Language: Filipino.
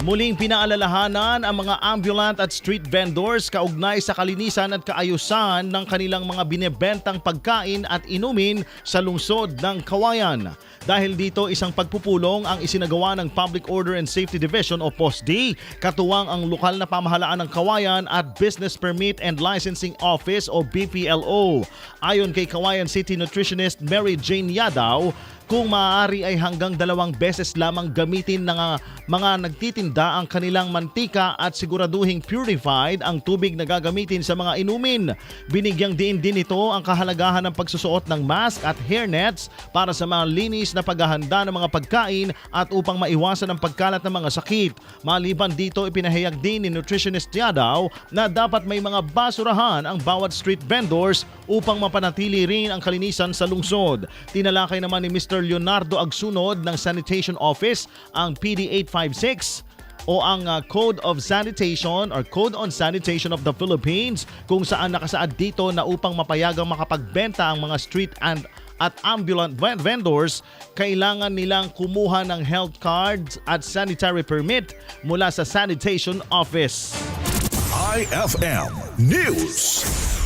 Muling pinaalalahanan ang mga ambulant at street vendors kaugnay sa kalinisan at kaayusan ng kanilang mga binebentang pagkain at inumin sa lungsod ng Kawayan. Dahil dito isang pagpupulong ang isinagawa ng Public Order and Safety Division o POSD, katuwang ang lokal na pamahalaan ng Kawayan at Business Permit and Licensing Office o BPLO. Ayon kay Kawayan City Nutritionist Mary Jane Yadaw, kung maaari ay hanggang dalawang beses lamang gamitin ng ah, mga nagtitinda ang kanilang mantika at siguraduhing purified ang tubig na gagamitin sa mga inumin. Binigyang diin din ito ang kahalagahan ng pagsusuot ng mask at hairnets para sa mga linis na paghahanda ng mga pagkain at upang maiwasan ang pagkalat ng mga sakit. Maliban dito, ipinahayag din ni nutritionist Yadaw na dapat may mga basurahan ang bawat street vendors upang mapanatili rin ang kalinisan sa lungsod. Tinalakay naman ni Mr. Leonardo Agsunod ng Sanitation Office ang PD 856 o ang uh, Code of Sanitation or Code on Sanitation of the Philippines kung saan nakasaad dito na upang mapayagang makapagbenta ang mga street and at ambulant ven- vendors, kailangan nilang kumuha ng health cards at sanitary permit mula sa Sanitation Office. IFM News.